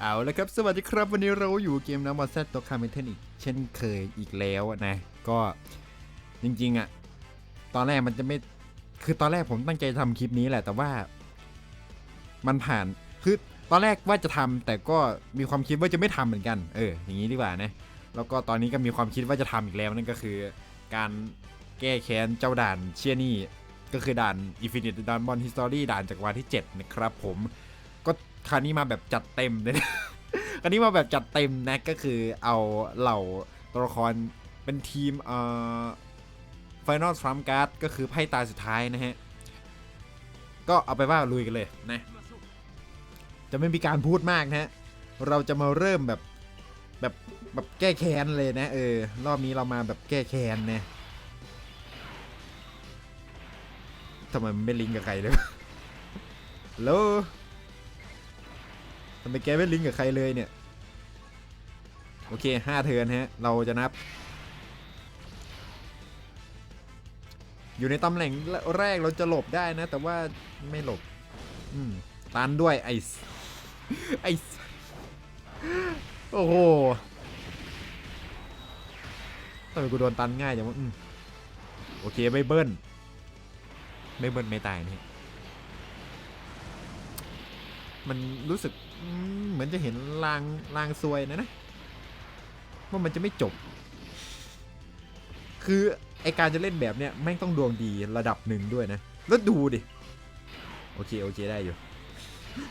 เอาละครับ สวัสดีครับวันนี้เราอยู่เกมน้ำมาแซตตัวคาเมเทนอีกเช่นเคยอีกแล้วนะ ก็จริงๆอะตอนแรกมันจะไม่คือตอนแรกผมตั้งใจทำคลิปนี้แหละ แต่ว่า มันผ่านคือตอนแรกว่าจะทำแต่ก็มีความคิดว่าจะไม่ทำเหมือนกัน เออ อย่างนี้ดีกว่านะแล้วก็ตอนนี้ก็มีความคิดว่าจะทำอีกแล้วนั่นก็คือ การแก้แค้นเจ้าด่านเชียนี่ก็คือด่าน Infinite d u n b o n History ด่านจากรวาลที่ 7 นะครับผม คราวนี้มาแบบจัดเต็มเลยนะคราวนี้มาแบบจัดเต็มนะก็คือเอาเหล่าตัวละครเป็นทีมเอ่อ Final Trump Card ก็คือไพ่ตาสุดท้ายนะฮะ ก็เอาไปว่าลุยกันเลยนะ จะไม่มีการพูดมากนะฮะ เราจะมาเริ่มแบบแบบแบบแก้แค้นเลยนะเออ รอบนี้เรามาแบบแก้แค้นนะทำไมไม่ลิงก์กับใครเลยวะฮัลโหล ทำไมแกไม่ลิงก์กับใครเลยเนี่ย โอเคห้าเทินฮะ เราจะนับ อยู่ในตำแหน่งแรกเราจะหลบได้นะ แต่ว่าไม่หลบ อืมตันด้วยไอซ์ไอซ์โอ้โหทำไมกูโดนตันง่ายจังวะโอเคไม่เบิ้ลไม่เบิ้ลไม่ตายนี่มันรู้สึก เหมือนจะเห็นลางลางซวยนะนะ ว่ามันจะไม่จบ คือไอการจะเล่นแบบเนี้ยแม่งต้องดวงดีระดับหนึ่งด้วยนะ แล้วดูดิ โอเค โอเค ได้อยู่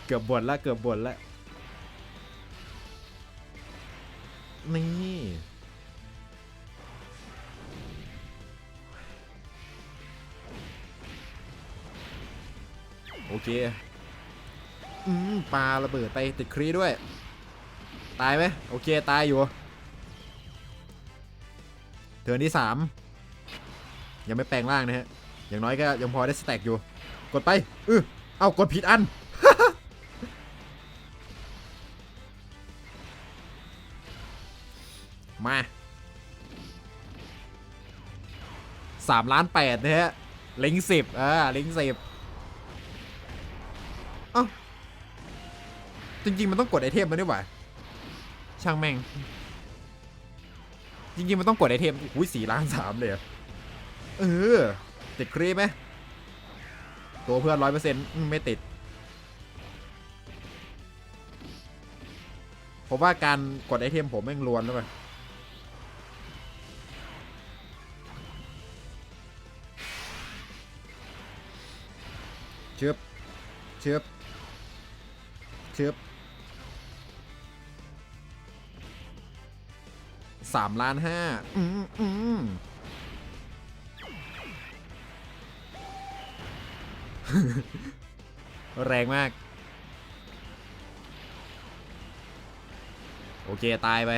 เกือบบนละเกือบบนละนี่โอเค อืมปลาระเบิดไปติดครีด้วย ตายไหมโอเค ตายอยู่ เทิร์นที่ 3 ยังไม่แปลงร่างนะฮะ อย่างน้อยก็ยังพอได้สแต็กอยู่ กดไปเออเอากดผิดอัน มาสามล้านแปดนะฮะลิงสิบอ่าลิงสิบ จริง ๆ มันต้องกดไอเทมมันด้วยวะช่างแม่ง จริง ๆ มันต้องกดไอเทมอุ้ยสี่ล้านสามเลยเออติดครีปไหมตัวเพื่อนร้อยเปอร์เซ็นต์ไม่ติดผมว่าการกดไอเทมผมแม่งลวนแล้วไปเชือบเชือบเชือบ สามล้านห้าอืมอืมแรงมาก โอเค ตายไป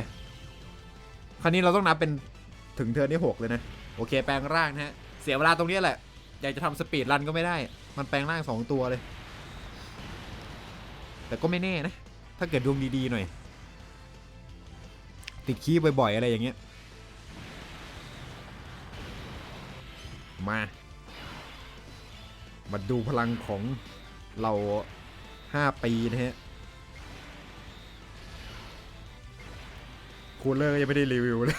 คราวนี้เราต้องนับเป็นถึงเทิร์นที่6เลยนะ โอเค แปลงร่างนะฮะ เสียเวลาตรงนี้แหละ อยากจะทำสปีดรันก็ไม่ได้ มันแปลงร่าง 2 ตัวเลย แต่ก็ไม่แน่นะ ถ้าเกิดดวงดี ๆ หน่อย ติดขี้บ่อย ๆ อะไรอย่างเงี้ย มา มาดูพลังของเรา 5 ปีนะฮะคูลเลอร์ยังไม่ได้รีวิวเลย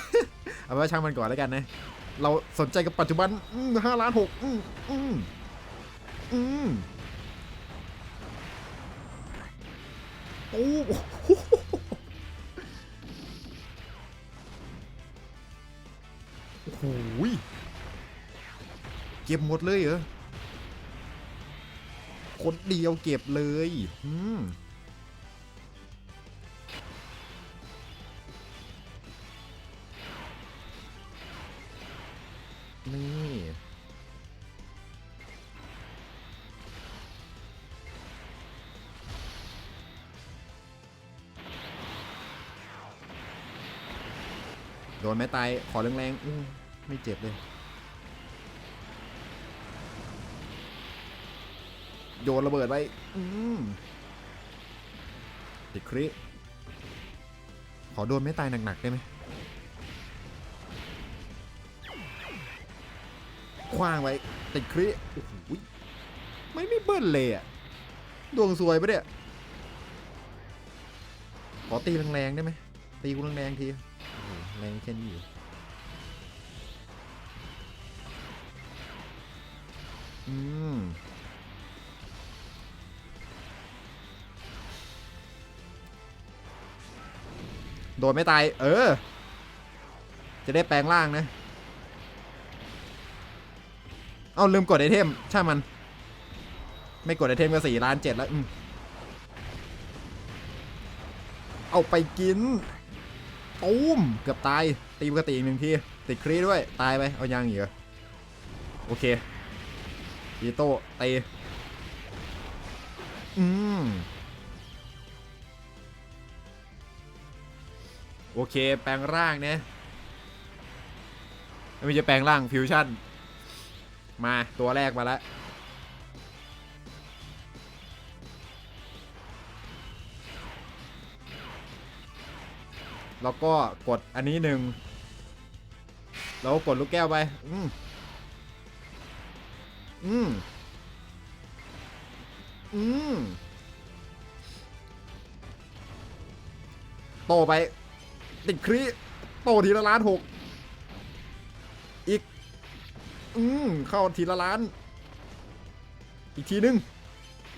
เอาเป็นว่าช่างมันก่อนแล้วกันนะ เราสนใจกับปัจจุบันห้าล้านหกอืมอืมอืมโอ้โห เก็บหมดเลยเหรอคนเดียวเก็บเลยอืมนี่โดนแม่ตายขอแรงๆไม่เจ็บเลย โยนระเบิดไปอืมติดคริขอโดนไม่ตายหนักๆได้ไหมคว้างไว้ติดคริโอ้โหไม่ไม่เบิ้ลเลยอะดวงสวยปะเนี่ย ขอตีแรงๆได้ไหม ตีกูแรงๆทีแรงแค่นี้อยู่อืม โดนไม่ตาย เออ จะได้แปลงร่างนะ เอาลืมกดไอเทม ช่างมัน ไม่กดไอเทมก็สี่ล้านเจ็ดแล้วอเอาไปกินตูมเกือบตาย ตีปกติอีกหนึ่งทีติดครีด้วย ตายไป เอายังอีกเหรอโอเคอีโต้ตีอืม โอเค แปลงร่างเนี่ยไม่ใช่แปลงร่างฟิวชั่น มาตัวแรกมาแล้วแล้วก็กดอันนี้หนึ่งแล้วกกดลูกแก้วไป อืมอืมอืมโตไป ติดครีโตทีละล้านหกอีก อืมเข้าทีละล้าน อีกทีนึง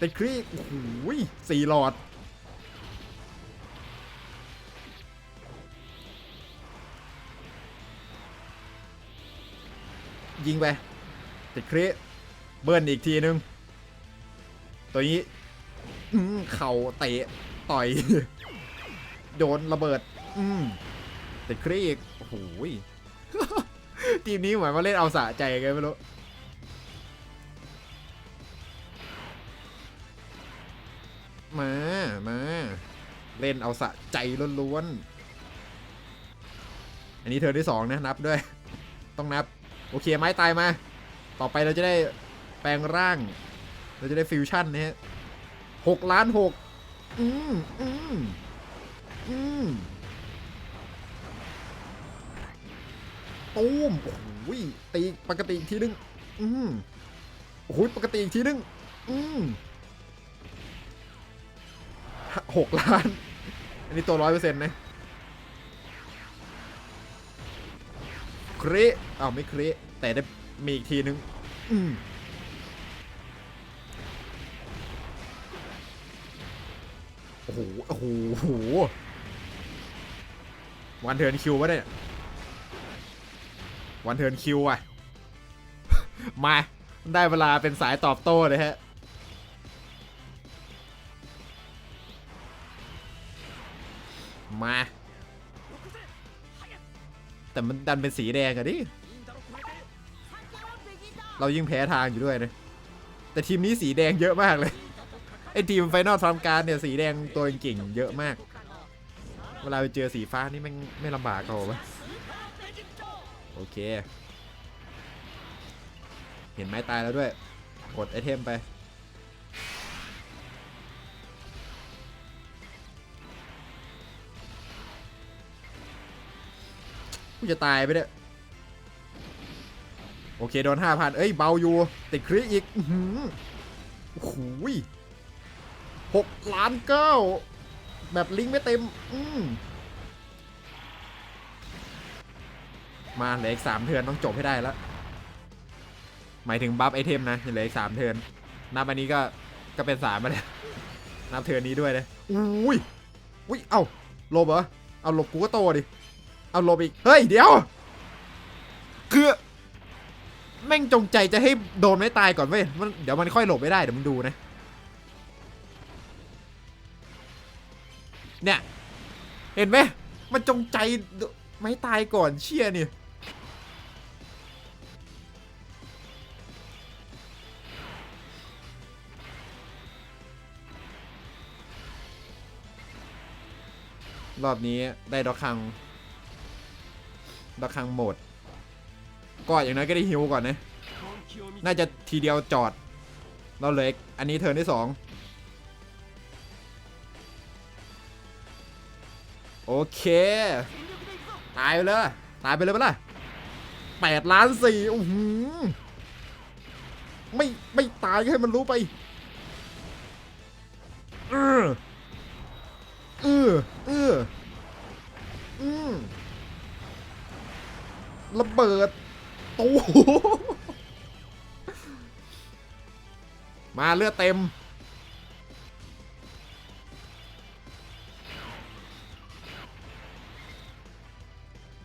ติดครีโอ้โหสี่หลอด ยิงไปติดครีเบิร์นอีกทีนึง ตัวนี้เข่าเตะ ต่อย โดนระเบิด อืมติดครีอีกโอ้โหยทีมนี้เหมือนมาเล่นเอาสะใจกันไม่รู้มา มา เล่นเอาสะใจล้วนๆ อันนี้เธอที่สองนะ นับด้วย ต้องนับ โอเคไม้ตายมา ต่อไปเราจะได้แปลงร่าง เราจะได้ฟิวชั่นนะฮะหกล้านหกอืม อืม อืม ตูมโอ้โหตีปกติอีกทีนึง อืมโอ้โหปกติอีกทีนึง อืมหกล้าน อันนี้ตัวร้อยเปอร์เซ็นต์นะคริอ้าวไม่คริแต่ได้มีอีกทีนึง อืมโอ้โห โอ้โห วันเทิร์นคิววะเนี่ย วันเทิร์นคิวอะ มา ได้เวลาเป็นสายตอบโต้เลยฮะ มา แต่มันดันเป็นสีแดงอะดิ เรายิ่งแพ้ทางอยู่ด้วยนะแต่ทีมนี้สีแดงเยอะมากเลย ไอทีมไฟนอลทำการเนี่ยสีแดงตัวเก่งเยอะมาก เวลาไปเจอสีฟ้านี่ม่งไม่ลำบากเขาปะ โอเค เห็นไม้ตายแล้วด้วย กดไอเทมไป กูจะตายไปเนี่ยโอเค โดนห้าพันเอ้ย เบาอยู่ ติดคริอีกอื้อหือโอ้โหยหกล้านเก้า แบบลิงก์ไม่เต็ม อืม มาเหลืออีกสามเทิร์นต้องจบให้ได้แล้ว หมายถึงบัฟไอเทมนะเหลืออีกสามเทิร์นนับอันนี้ก็ก็เป็นสามมาแล้วนับเทิร์นนี้ด้วยเลยอุ้ยอุ้ยเอ้าหลบเหรอเอาหลบกูก็โตดิเอาหลบอีกเฮ้ยเดี๋ยว คือแม่งจงใจจะให้โดนไม่ตายก่อนเว้ยมันเดี๋ยวมันค่อยหลบไม่ได้เดี๋ยวมึงดูนะเนี่ย เห็นไหมมันจงใจไม่ตายก่อนเชี่ยนี่ รอบนี้ได้ดอกคังดอกคังหมด ก็อย่างน้อยก็ได้ฮิวก่อนนะ น่าจะทีเดียวจอด เราเล็ก อันนี้เทิร์นที่สองโอเค ตายไปเลย ตายไปเลยปะล่ะแปดล้านสี่โอ้โหอไม่ ไม่ตายให้มันรู้ไป เออ เออเอออืมระเบิดตู้มาเลือดเต็ม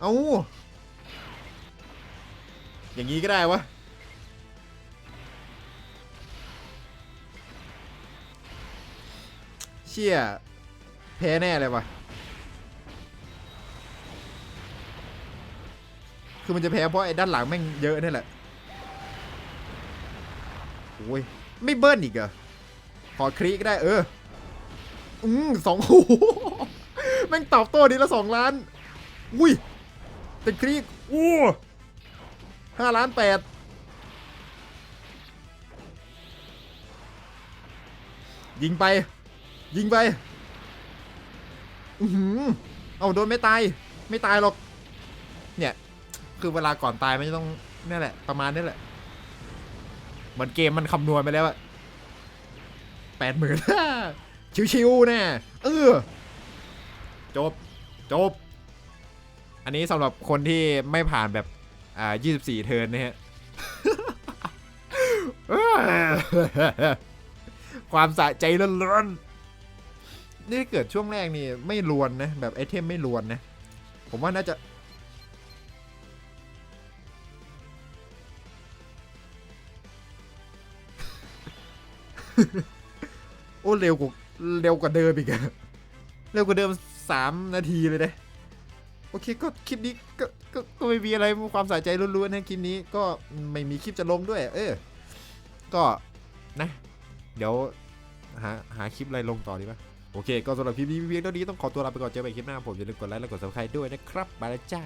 เอาอย่างนี้ก็ได้วะเชี่ย แพ้แน่เลยวะคือมันจะแพ้เพราะไอ้ด้านหลังแม่งเยอะนี่แหละโอ้ย ไม่เบิ้ลอีกเหรอ ขอคลิกได้เออ อืมสองโอ้แม่งตอบโต้ดีละสองล้าน อุ้ยแต่คลิกอู้ห้าล้านแปดยิงไป ยิงไป อือหือเอาโดนไม่ตาย ไม่ตายหรอก เนี่ย คือเวลาก่อนตายมันจะต้องนี่แหละ ประมาณนี้แหละ เหมือนเกมมันคำนวณไปแล้วอะแปดหมื่นชิวๆแน่เออจบ จบ อันนี้สำหรับคนที่ไม่ผ่านแบบ อ่า 24 เทิร์นนะฮะ ความสะใจล้นๆ นี่เกิดช่วงแรกนี่ไม่ลวนนะ แบบไอเทมไม่ลวนนะ ผมว่าน่าจะ โอ้ เร็วกว่าเร็วกว่าเดิมอีกอะเร็วกว่าเดิมสามนาทีเลยนะโอเคก็คลิปนี้ก็ก็ก็ไม่มีอะไรความสะใจล้วนๆนะคลิปนี้ก็ไม่มีคลิปจะลงด้วย เออ ก็นะ เดี๋ยวหาหาคลิปอะไรลงต่อดีป่ะ โอเค ก็สำหรับคลิปนี้เพียงเท่านี้ต้องขอตัวลาไปก่อนเจอกันใหม่คลิปหน้าผมอย่าลืมกดไลค์และกดซับสไครต์ด้วยนะครับบายแล้วจ้า